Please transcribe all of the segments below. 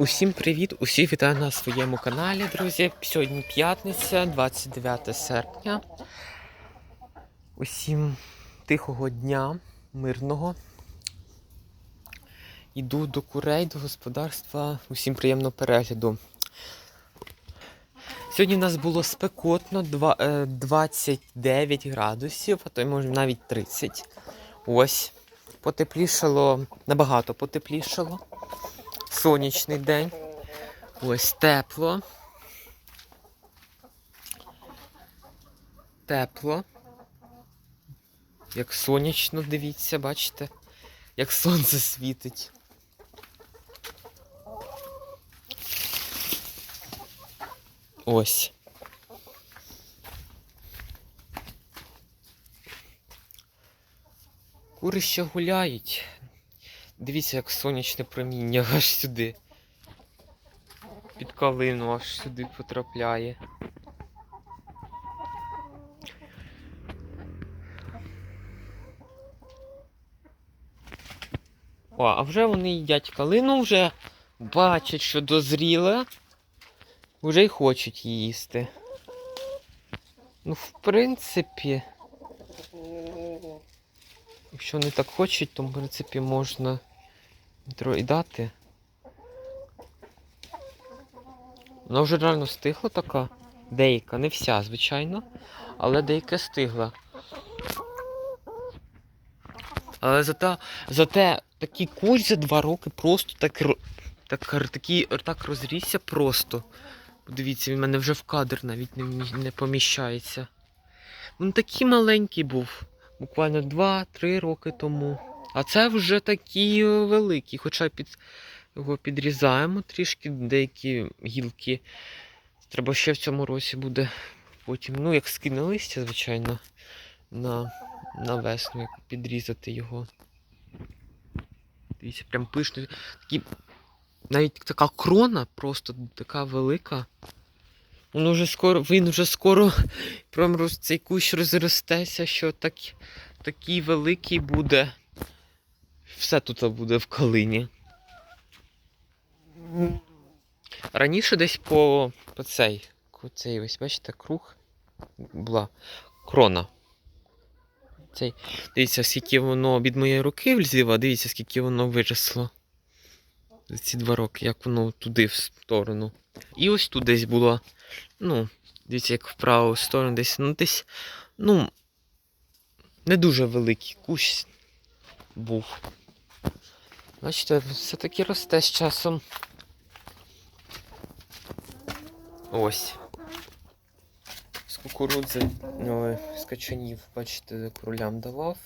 Усім привіт! Усіх вітаю на своєму каналі, друзі. Сьогодні п'ятниця, 29 серпня. Усім тихого дня, мирного. Йду до курей, до господарства. Усім приємного перегляду. Сьогодні у нас було спекотно, е, 29 градусів, а то й може навіть 30. Ось. Потеплішало, набагато потеплішало сонячний день. Ось тепло. Тепло. Як сонячно, дивіться, бачите? Як сонце світить. Ось. Кури ще гуляють. Дивіться, як сонячне проміння аж сюди. Під калину аж сюди потрапляє. О, а вже вони їдять калину, вже бачать, що дозріла. Вже й хочуть їсти. Ну, в принципі. Якщо вони так хочуть, то в принципі можна і. Вона вже реально стигла така. Деяка, не вся, звичайно, але деяка стигла. Але зате, зате такий кущ за два роки просто так, так, такий, так розрісся просто. Подивіться, він в мене вже в кадр навіть не, не поміщається. Він такий маленький був. Буквально 2-3 роки тому. А це вже такий е, великий, хоча під його підрізаємо трішки, деякі гілки. Треба ще в цьому році буде потім, ну, як скине листя, звичайно, на, на весну, як підрізати його. Дивіться, прям пишно. Такі, навіть така крона просто така велика. Воно вже скоро, він вже скоро прям роз, цей кущ розростеться, що так, такий великий буде. Все тут буде в калині. Раніше десь по, по цей, цей, ось бачите, круг була крона. Цей, дивіться, скільки воно від моєї руки влізло, дивіться, скільки воно виросло. За ці два роки, як воно туди в сторону. І ось тут десь було. Ну, дивіться, як в праву сторону десь, ну десь, ну, не дуже великий кущ був. Бачите, все-таки росте з часом. Ось. З кукурудзи, ой, з качанів, бачите, кролям давав.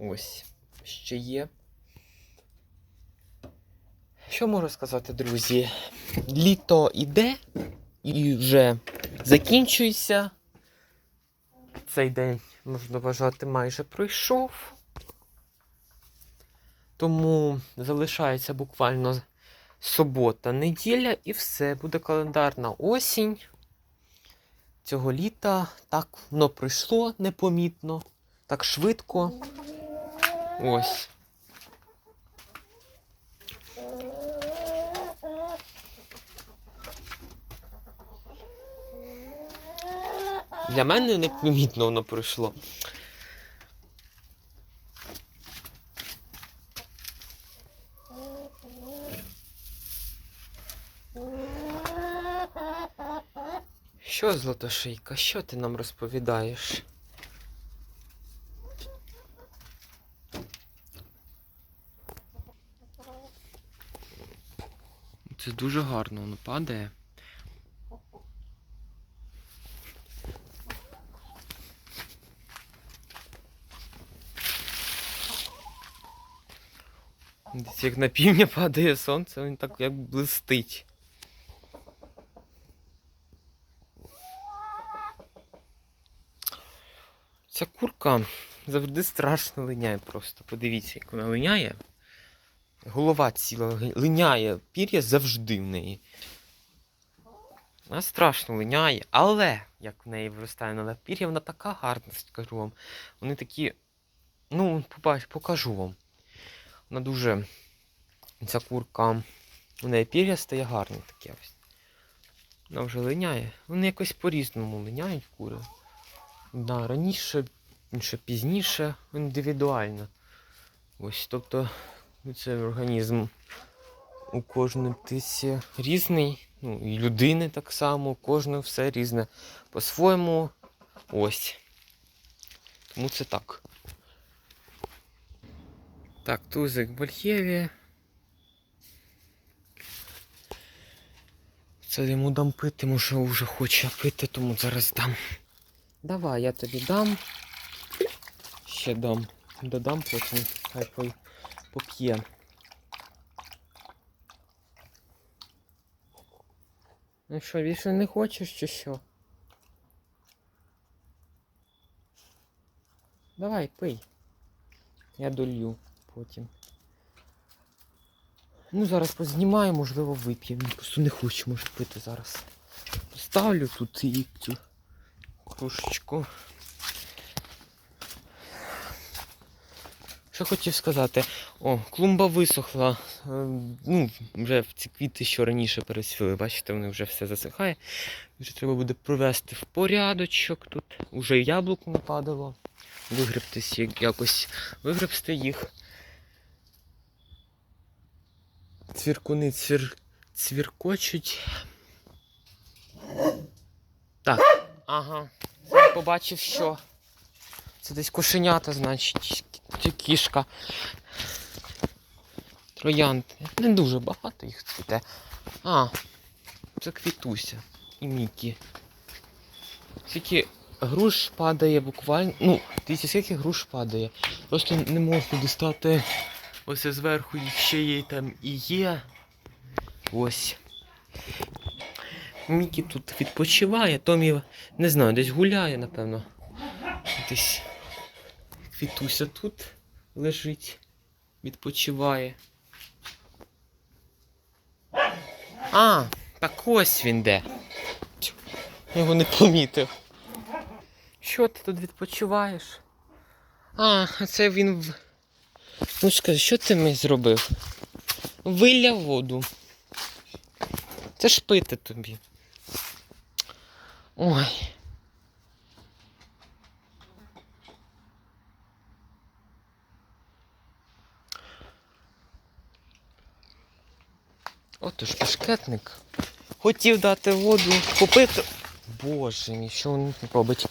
Ось. Ще є. Що можу сказати, друзі? Літо іде і вже закінчується. Цей день, можна вважати, майже пройшов. Тому залишається буквально субота, неділя і все. Буде календарна осінь. Цього літа так воно пройшло непомітно, так швидко. Ось. Для мене непомітно воно пройшло. Що, Златошийка, що ти нам розповідаєш? Це дуже гарно, воно падає. Десь як на півдня падає сонце, він так як блистить. Ця курка завжди страшно линяє просто. Подивіться, як вона линяє. Голова ціла линяє, пір'я завжди в неї. Вона страшно линяє, але як в неї виростає нове пір'я, вона така гарна, скажу вам. Вони такі. Ну, покажу вам. Вона дуже Ця курка, у неї пір'я стає гарне таке ось. Вона вже линяє. Вони якось по-різному линяють кури. Да, раніше, інше пізніше, індивідуально. Ось, тобто, це організм у кожної птиці різний. Ну, і людини так само, у кожного все різне по-своєму. Ось. Тому це так. Так, тузик в Бальєві. Це йому дам пити, може вже хоче пити, тому зараз дам. Давай, я тобі дам. Ще дам. Додам потім, хай поп'є. Ну що, більше не хочеш чи що? Давай, пий. Я долью потім. Ну, зараз познімаю, можливо. Він Просто не хочу, може, пити зараз. Поставлю тут і цю кружечку. Що хотів сказати? О, клумба висохла. Е, Ну, вже ці квіти, що раніше пересвіли, бачите, вони вже все засихає. Вже треба буде привести в порядочок тут. Уже яблук нападало. Вигребтись як- якось вигребсти їх. Цвіркуни цвір... цвіркочуть. Так, ага. Побачив, що це десь кошенята, значить, чи кішка. Троянд. Не дуже багато їх цвіте. А, це квітуся і Мікі. Скільки груш падає буквально. Ну, дивіться, скільки груш падає. Просто не можу достати ось зверху їх ще є там і є. Ось. Мікі тут відпочиває, Томі, не знаю, десь гуляє, напевно. Десь квітуся тут лежить, відпочиває. А, так ось він де. Його не помітив. Що ти тут відпочиваєш? А, це він в. Ну скажи, що ти мені зробив? Вилляв воду. Це ж пити тобі. Ой. Отож, башкетник. Хотів дати воду, попити. Боже мій, що він робить?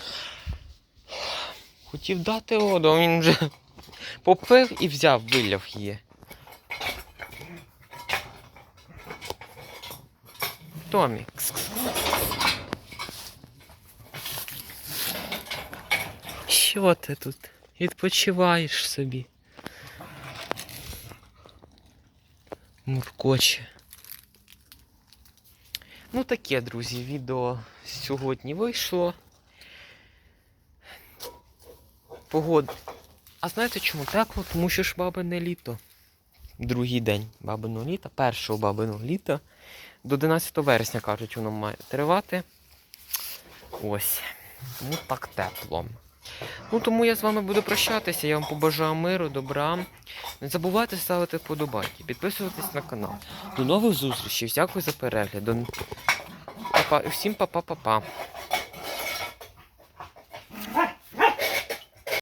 Хотів дати воду, а він вже попив і взяв, виляв її. Томі. кс-кс. Що ти тут? Відпочиваєш собі. Муркоче. Ну таке, друзі, відео сьогодні вийшло. Погода. А знаєте чому тепло? Тому що ж бабине літо. Другий день бабиного літа, першого бабиного літа. До 11 вересня, кажуть, воно має тривати. Ось. Тому так тепло. Ну тому я з вами буду прощатися. Я вам побажаю миру, добра. Не забувайте ставити вподобайки, підписуватись на канал. До нових зустрічей. Дякую за перегляд. До... Папа... Всім па-па-па-па.